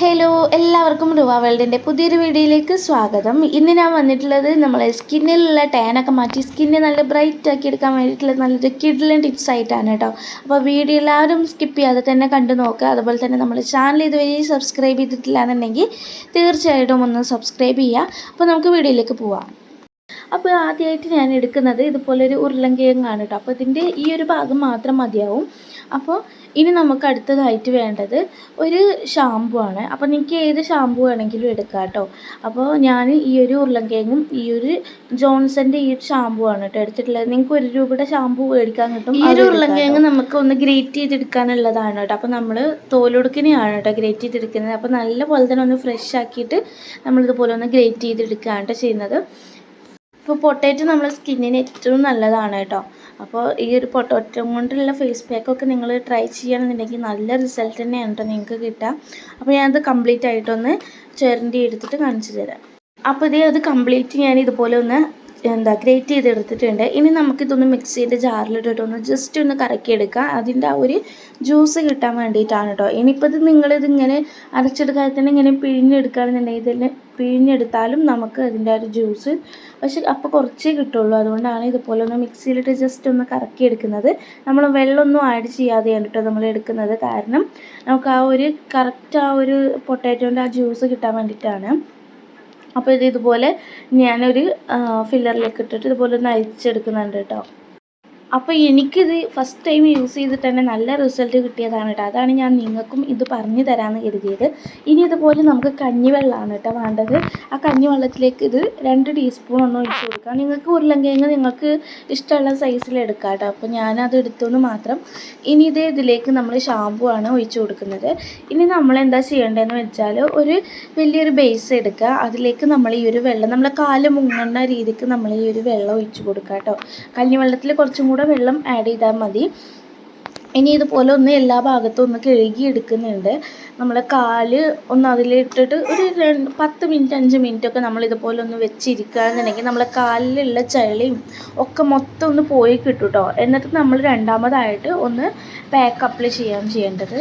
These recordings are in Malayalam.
ഹലോ എല്ലാവർക്കും റുവ വേൾഡിന്റെ പുതിയൊരു വീഡിയോയിലേക്ക് സ്വാഗതം. ഇന്ന് ഞാൻ വന്നിട്ടുള്ളത് നമ്മളെ സ്കിന്നിലുള്ള ടാനൊക്കെ മാറ്റി സ്കിന്നെ നല്ല ബ്രൈറ്റ് ആക്കി എടുക്കാൻ വേണ്ടിയിട്ടുള്ള നല്ലൊരു കിഡ്ലൻ ടിപ്സ് ആയിട്ടാണ് കേട്ടോ. അപ്പോൾ വീഡിയോ എല്ലാവരും സ്കിപ്പ് ചെയ്യാതെ തന്നെ കണ്ടു നോക്കുക. അതുപോലെ തന്നെ നമ്മുടെ ചാനൽ ഇതുവരെ സബ്സ്ക്രൈബ് ചെയ്തിട്ടില്ല എന്നുണ്ടെങ്കിൽ തീർച്ചയായിട്ടും ഒന്ന് സബ്സ്ക്രൈബ് ചെയ്യുക. അപ്പോൾ നമുക്ക് വീഡിയോയിലേക്ക് പോവാം. അപ്പോൾ ആദ്യമായിട്ട് ഞാൻ എടുക്കുന്നത് ഇതുപോലൊരു ഉരുളങ്കിഴങ്ങാണ് കേട്ടോ അപ്പോൾ ഇതിന്റെ ഈ ഒരു ഭാഗം മാത്രം മതിയാവും. അപ്പോൾ ഇനി നമുക്ക് അടുത്തതായിട്ട് വേണ്ടത് ഒരു ഷാമ്പു ആണ്. അപ്പോൾ നിങ്ങൾക്ക് ഏത് ഷാമ്പു വേണമെങ്കിലും എടുക്കാം കേട്ടോ അപ്പോൾ ഞാൻ ഈ ഒരു ഉരുളങ്കിഴങ്ങും ഈ ഒരു ജോൺസന്റെ ഈ ഒരു ഷാമ്പു ആണ് കേട്ടോ എടുത്തിട്ടുള്ളത്. നിങ്ങൾക്ക് ഒരു രൂപയുടെ ഷാമ്പു മേടിക്കാൻ കിട്ടും ഈ ഒരു ഉരുളങ്കിഴങ്ങ് നമുക്ക് ഒന്ന് ഗ്രേറ്റ് ചെയ്തെടുക്കാനുള്ളതാണ് കേട്ടോ അപ്പോൾ നമ്മൾ തോലൊടുക്കിനെയാണ് കേട്ടോ ഗ്രേറ്റ് ചെയ്തെടുക്കുന്നത്. അപ്പോൾ നല്ല പോലെ തന്നെ ഒന്ന് ഫ്രഷ് ആക്കിയിട്ട് നമ്മളിതുപോലെ ഒന്ന് ഗ്രേറ്റ് ചെയ്തെടുക്കുകയാണ് കേട്ടോ ചെയ്യുന്നത്. ഇപ്പോൾ പൊട്ടേറ്റോ നമ്മുടെ സ്കിന്നിന് ഏറ്റവും നല്ലതാണ് കേട്ടോ. അപ്പോൾ ഈ ഒരു പൊട്ടോറ്റോ കൊണ്ടുള്ള ഫേസ് പാക്കൊക്കെ നിങ്ങൾ ട്രൈ ചെയ്യുകയാണെന്നുണ്ടെങ്കിൽ നല്ല റിസൾട്ട് തന്നെയാണ് കേട്ടോ നിങ്ങൾക്ക് കിട്ടുക അപ്പോൾ ഞാനത് കംപ്ലീറ്റ് ആയിട്ടൊന്ന് ചേരണ്ടി എടുത്തിട്ട് കാണിച്ചു തരാം. അപ്പോൾ ഇതേ അത് കംപ്ലീറ്റ് ഞാൻ ഇതുപോലെ ഒന്ന് എന്താ ഗ്രേറ്റ് ചെയ്തെടുത്തിട്ടുണ്ട്. ഇനി നമുക്കിതൊന്ന് മിക്സിന്റെ ജാറിലിട്ടിട്ട് ഒന്ന് ജസ്റ്റ് ഒന്ന് കറക്കിയെടുക്കുക അതിന്റെ ആ ഒരു ജ്യൂസ് കിട്ടാൻ വേണ്ടിയിട്ടാണ് കേട്ടോ ഇനിയിപ്പോൾ ഇത് നിങ്ങളിതിങ്ങനെ അരച്ചെടുക്കാതെ തന്നെ ഇങ്ങനെ പിഴിഞ്ഞെടുക്കുകയാണെന്നുണ്ടെങ്കിൽ ഇതിൽ പിഴിഞ്ഞെടുത്താലും നമുക്ക് അതിന്റെ ഒരു ജ്യൂസ് പക്ഷെ അപ്പോൾ കുറച്ചേ കിട്ടുള്ളൂ. അതുകൊണ്ടാണ് ഇതുപോലെ ഒന്ന് മിക്സിയിലിട്ട് ജസ്റ്റ് ഒന്ന് കറക്കിയെടുക്കുന്നത്. നമ്മൾ വെള്ളമൊന്നും ആഡ് ചെയ്യാതെയാണ് കേട്ടോ നമ്മൾ എടുക്കുന്നത്. കാരണം നമുക്ക് ആ ഒരു കറക്റ്റ് ആ ഒരു പൊട്ടാറ്റോന്റെ ആ ജ്യൂസ് കിട്ടാൻ വേണ്ടിയിട്ടാണ്. അപ്പോൾ ഇത് ഇതുപോലെ ഞാനൊരു ഫില്ലറിലേക്ക് ഇട്ടിട്ട് ഇതുപോലെ ഒന്ന് അരിച്ചെടുക്കുന്നുണ്ട് കേട്ടോ. അപ്പോൾ എനിക്കിത് ഫസ്റ്റ് ടൈം യൂസ് ചെയ്തിട്ട് തന്നെ നല്ല റിസൾട്ട് കിട്ടിയതാണ് കേട്ടോ അതാണ് ഞാൻ നിങ്ങൾക്കും ഇത് പറഞ്ഞു തരാമെന്ന് കരുതിയത്. ഇനി ഇതുപോലെ നമുക്ക് കഞ്ഞിവെള്ളമാണ് കേട്ടോ വേണ്ടത്. ആ കഞ്ഞിവെള്ളത്തിലേക്ക് ഇത് രണ്ട് ടീസ്പൂൺ ഒന്ന് ഒഴിച്ച് കൊടുക്കാം. നിങ്ങൾക്ക് ഉരുളങ്കിഴങ്ങ് നിങ്ങൾക്ക് ഇഷ്ടമുള്ള സൈസിൽ എടുക്കാം കേട്ടോ അപ്പോൾ ഞാനത് എടുത്തുകൊണ്ട് മാത്രം. ഇനി ഇത് ഇതിലേക്ക് നമ്മൾ ഷാമ്പു ആണ് ഒഴിച്ച് കൊടുക്കുന്നത്. ഇനി നമ്മൾ എന്താ ചെയ്യേണ്ടതെന്ന് വെച്ചാൽ ഒരു വലിയൊരു ബേസ് എടുക്കുക. അതിലേക്ക് നമ്മൾ ഈ ഒരു വെള്ളം നമ്മളെ കാൽ മുങ്ങുന്ന രീതിക്ക് നമ്മൾ ഈ ഒരു വെള്ളം ഒഴിച്ച് കൊടുക്കാം കേട്ടോ കഞ്ഞിവെള്ളത്തിൽ കുറച്ചും കൂടെ വെള്ളം ആഡ് ചെയ്താൽ മതി. ഇനി ഇതുപോലെ ഒന്ന് എല്ലാ ഭാഗത്തും ഒന്ന് കഴുകി എടുക്കുന്നുണ്ട്. നമ്മൾ കാൽ ഒന്ന് അതിലിട്ടിട്ട് ഒരു രണ്ട് പത്ത് മിനിറ്റ് അഞ്ച് മിനിറ്റ് ഒക്കെ നമ്മൾ ഇതുപോലെ ഒന്ന് വെച്ചിരിക്കുകയെന്നുണ്ടെങ്കിൽ നമ്മളെ കാലിലുള്ള ചളിയും ഒക്കെ മൊത്തം ഒന്ന് പോയി കിട്ടും കേട്ടോ എന്നിട്ട് നമ്മൾ രണ്ടാമതായിട്ട് ഒന്ന് പാക്ക് അപ്ലൈ ചെയ്യാൻ ചെയ്യേണ്ടത്.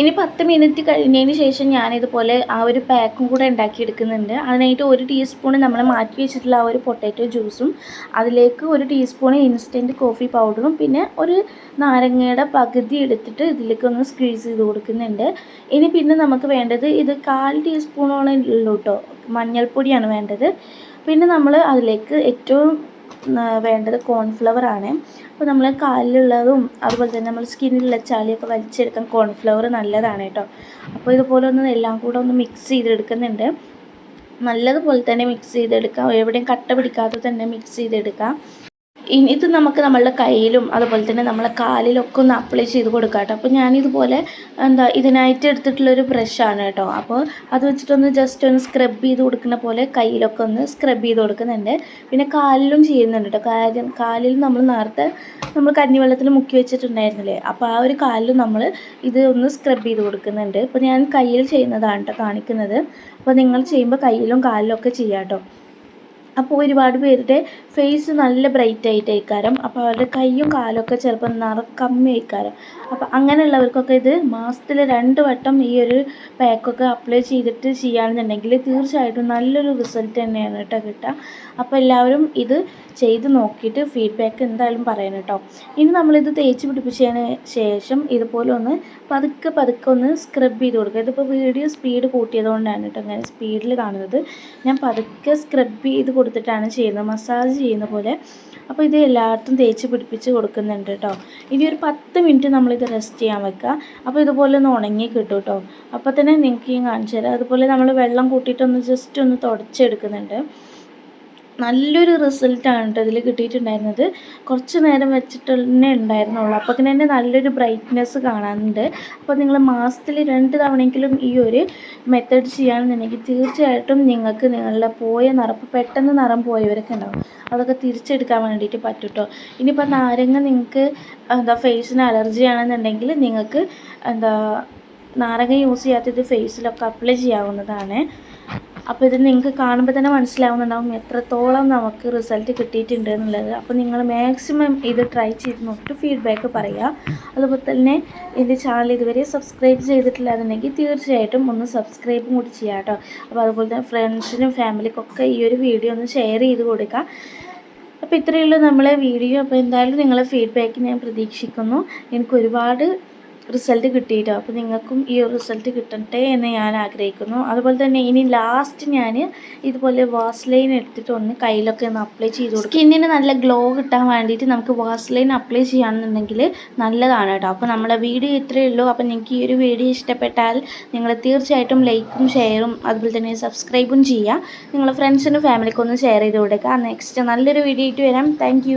ഇനി പത്ത് മിനിറ്റ് കഴിഞ്ഞതിന് ശേഷം ഞാനിതുപോലെ ആ ഒരു പാക്കും കൂടെ ഉണ്ടാക്കിയെടുക്കുന്നുണ്ട്. അതിനായിട്ട് ഒരു ടീസ്പൂൺ നമ്മൾ മാറ്റി വെച്ചിട്ടുള്ള ആ ഒരു പൊട്ടാറ്റോ ജ്യൂസും അതിലേക്ക് ഒരു ടീസ്പൂൺ ഇൻസ്റ്റന്റ് കോഫി പൗഡറും പിന്നെ ഒരു നാരങ്ങയുടെ പകുതി എടുത്തിട്ട് ഇതിലേക്ക് ഒന്ന് സ്ക്വീസ് ചെയ്ത് കൊടുക്കുന്നുണ്ട്. ഇനി പിന്നെ നമുക്ക് വേണ്ടത് ഇത് കാൽ ടീസ്പൂണോളം ഉള്ളൂ കേട്ടോ മഞ്ഞൾപ്പൊടിയാണ് വേണ്ടത്. പിന്നെ നമ്മൾ അതിലേക്ക് ഏറ്റവും വേണ്ടത് കോൺഫ്ലവർ ആണ്. അപ്പോൾ നമ്മൾ കാലിലുള്ളതും അതുപോലെ തന്നെ നമ്മൾ സ്കിന്നിലുള്ള ചളിയൊക്കെ വലിച്ചെടുക്കാൻ കോൺഫ്ലവർ നല്ലതാണ് കേട്ടോ. അപ്പോൾ ഇതുപോലെ ഒന്ന് എല്ലാം കൂടെ ഒന്ന് മിക്സ് ചെയ്തെടുക്കുന്നുണ്ട്. നല്ലതുപോലെ തന്നെ മിക്സ് ചെയ്തെടുക്കാം. എവിടെയും കട്ട പിടിക്കാതെ തന്നെ മിക്സ് ചെയ്തെടുക്കാം. ഇത് നമുക്ക് നമ്മളുടെ കയ്യിലും അതുപോലെ തന്നെ നമ്മളെ കാലിലൊക്കെ ഒന്ന് അപ്ലൈ ചെയ്ത് കൊടുക്കാം കേട്ടോ അപ്പോൾ ഞാനിതുപോലെ എന്താ ഇതിനായിട്ട് എടുത്തിട്ടുള്ളൊരു ബ്രഷാണ് കേട്ടോ. അപ്പോൾ അത് വെച്ചിട്ടൊന്ന് ജസ്റ്റ് ഒന്ന് സ്ക്രബ് ചെയ്ത് കൊടുക്കുന്ന പോലെ കയ്യിലൊക്കെ ഒന്ന് സ്ക്രബ് ചെയ്ത് കൊടുക്കുന്നുണ്ട്. പിന്നെ കാലിലും ചെയ്യുന്നുണ്ട് കേട്ടോ. കാര്യം കാലിൽ നമ്മൾ നേരത്തെ നമ്മൾ കഞ്ഞിവെള്ളത്തിൽ മുക്കി വെച്ചിട്ടുണ്ടായിരുന്നില്ലേ? അപ്പോൾ ആ ഒരു കാലിലും നമ്മൾ ഇത് ഒന്ന് സ്ക്രബ് ചെയ്ത് കൊടുക്കുന്നുണ്ട്. അപ്പോൾ ഞാൻ കയ്യിൽ ചെയ്യുന്നതാണ് കേട്ടോ കാണിക്കുന്നത്. അപ്പോൾ നിങ്ങൾ ചെയ്യുമ്പോൾ കയ്യിലും കാലിലും ഒക്കെ ചെയ്യാം കേട്ടോ. അപ്പോൾ ഒരുപാട് പേരുടെ ഫേസ് നല്ല ബ്രൈറ്റ് ആയിട്ട് ആയിട്ടായിരിക്കാരം അപ്പോൾ അവരുടെ കൈയും കാലൊക്കെ ചിലപ്പോൾ നിറ കമ്മി ആയിക്കാരം അപ്പോൾ അങ്ങനെയുള്ളവർക്കൊക്കെ ഇത് മാസത്തിൽ രണ്ട് വട്ടം ഈ ഒരു പാക്കൊക്കെ അപ്ലൈ ചെയ്തിട്ട് ചെയ്യുകയാണെന്നുണ്ടെങ്കിൽ തീർച്ചയായിട്ടും നല്ലൊരു റിസൾട്ട് തന്നെയാണ് കേട്ടോ കിട്ടുക. അപ്പോൾ എല്ലാവരും ഇത് ചെയ്ത് നോക്കിയിട്ട് ഫീഡ്ബാക്ക് എന്തായാലും പറയണം കേട്ടോ. ഇനി നമ്മളിത് തേച്ച് പിടിപ്പിച്ചതിന് ശേഷം ഇതുപോലെ ഒന്ന് പതുക്കെ പതുക്കെ ഒന്ന് സ്ക്രബ് ചെയ്ത് കൊടുക്കുക. ഇതിപ്പോൾ വീഡിയോ സ്പീഡ് കൂട്ടിയതുകൊണ്ടാണ് കേട്ടോ അങ്ങനെ സ്പീഡിൽ കാണുന്നത്. ഞാൻ പതുക്കെ സ്ക്രബ് ചെയ്ത് കൊടുത്തിട്ടാണ് ചെയ്യുന്നത്. മസാജ് ചെയ്യുന്ന പോലെ. അപ്പോൾ ഇത് എല്ലായിടത്തും തേച്ച് പിടിപ്പിച്ച് കൊടുക്കുന്നുണ്ട് കേട്ടോ ഇനി ഒരു പത്ത് മിനിറ്റ് നമ്മളിത് റെസ്റ്റ് ചെയ്യാൻ വെക്കുക അപ്പോൾ ഇതുപോലെ ഒന്ന് ഉണങ്ങി കിട്ടും കേട്ടോ അപ്പോൾ തന്നെ നിങ്ങൾക്ക് ഞാൻ കാണിച്ചു തരാം അതുപോലെ നമ്മൾ വെള്ളം കൂട്ടിയിട്ടൊന്ന് ജസ്റ്റ് ഒന്ന് തുടച്ചെടുക്കുന്നുണ്ട്. നല്ലൊരു റിസൾട്ടാണ് കേട്ടോ ഇതിൽ കിട്ടിയിട്ടുണ്ടായിരുന്നത്. കുറച്ച് നേരം വെച്ചിട്ട് തന്നെ ഉണ്ടായിരുന്നുള്ളൂ അപ്പോൾ തന്നെ നല്ലൊരു ബ്രൈറ്റ്നെസ് കാണാനുണ്ട്. അപ്പോൾ നിങ്ങൾ മാസത്തിൽ രണ്ട് തവണയെങ്കിലും ഈ ഒരു മെത്തേഡ് ചെയ്യുകയാണെന്നുണ്ടെങ്കിൽ തീർച്ചയായിട്ടും നിങ്ങൾക്ക് നിങ്ങളുടെ പോയ നിറപ്പ് പെട്ടെന്ന് നിറം പോയവരൊക്കെ ഉണ്ടാവും. അതൊക്കെ തിരിച്ചെടുക്കാൻ വേണ്ടിയിട്ട് പറ്റും കേട്ടോ ഇനിയിപ്പോൾ നാരങ്ങ നിങ്ങൾക്ക് എന്താ ഫേസിന് അലർജി ആണെന്നുണ്ടെങ്കിൽ നിങ്ങൾക്ക് എന്താ നാരങ്ങ യൂസ് ചെയ്യാത്തത് ഫേസിലൊക്കെ അപ്ലൈ ചെയ്യാവുന്നതാണ്. അപ്പോൾ ഇത് നിങ്ങൾക്ക് കാണുമ്പോൾ തന്നെ മനസ്സിലാവുന്നുണ്ടാവും എത്രത്തോളം നമുക്ക് റിസൾട്ട് കിട്ടിയിട്ടുണ്ട് എന്നുള്ളത്. അപ്പോൾ നിങ്ങൾ മാക്സിമം ഇത് ട്രൈ ചെയ്ത് നോക്കിയിട്ട് ഫീഡ്ബാക്ക് പറയുക. അതുപോലെ തന്നെ എന്റെ ചാനൽ ഇതുവരെ സബ്സ്ക്രൈബ് ചെയ്തിട്ടില്ല എന്നുണ്ടെങ്കിൽ തീർച്ചയായിട്ടും ഒന്ന് സബ്സ്ക്രൈബും കൂടി ചെയ്യാം കേട്ടോ. അപ്പോൾ അതുപോലെ തന്നെ ഫ്രണ്ട്സിനും ഫാമിലിക്കൊക്കെ ഈ ഒരു വീഡിയോ ഒന്ന് ഷെയർ ചെയ്ത് കൊടുക്കുക അപ്പോൾ ഇത്രയേ ഉള്ളൂ നമ്മളെ വീഡിയോ അപ്പോൾ എന്തായാലും നിങ്ങളെ ഫീഡ്ബാക്ക് ഞാൻ പ്രതീക്ഷിക്കുന്നു. എനിക്ക് ഒരുപാട് റിസൾട്ട് കിട്ടിയിട്ടോ? അപ്പോൾ നിങ്ങൾക്കും ഈ ഒരു റിസൾട്ട് കിട്ടട്ടെ എന്ന് ഞാൻ ആഗ്രഹിക്കുന്നു. അതുപോലെ തന്നെ ഇനി ലാസ്റ്റ് ഞാൻ ഇതുപോലെ വാസ്ലൈൻ എടുത്തിട്ട് ഒന്ന് കയ്യിലൊക്കെ ഒന്ന് അപ്ലൈ ചെയ്ത് കൊടുക്കും. സ്കിന്നിന് നല്ല ഗ്ലോ കിട്ടാൻ വേണ്ടിയിട്ട് നമുക്ക് വാസ്ലൈൻ അപ്ലൈ ചെയ്യുകയാണെന്നുണ്ടെങ്കിൽ നല്ലതാണ് കേട്ടോ. അപ്പോൾ നമ്മുടെ വീഡിയോ ഇത്രയേ ഉള്ളൂ. അപ്പോൾ നിങ്ങൾക്ക് ഈ ഒരു വീഡിയോ ഇഷ്ടപ്പെട്ടാൽ നിങ്ങൾ തീർച്ചയായിട്ടും ലൈക്കും ഷെയറും അതുപോലെ തന്നെ സബ്സ്ക്രൈബും ചെയ്യുക. നിങ്ങളുടെ ഫ്രണ്ട്സിനും ഫാമിലിക്കും ഒന്ന് ഷെയർ ചെയ്ത് കൊടുക്കുക. നെക്സ്റ്റ് നല്ലൊരു വീഡിയോ ആയിട്ട് വരാം. താങ്ക്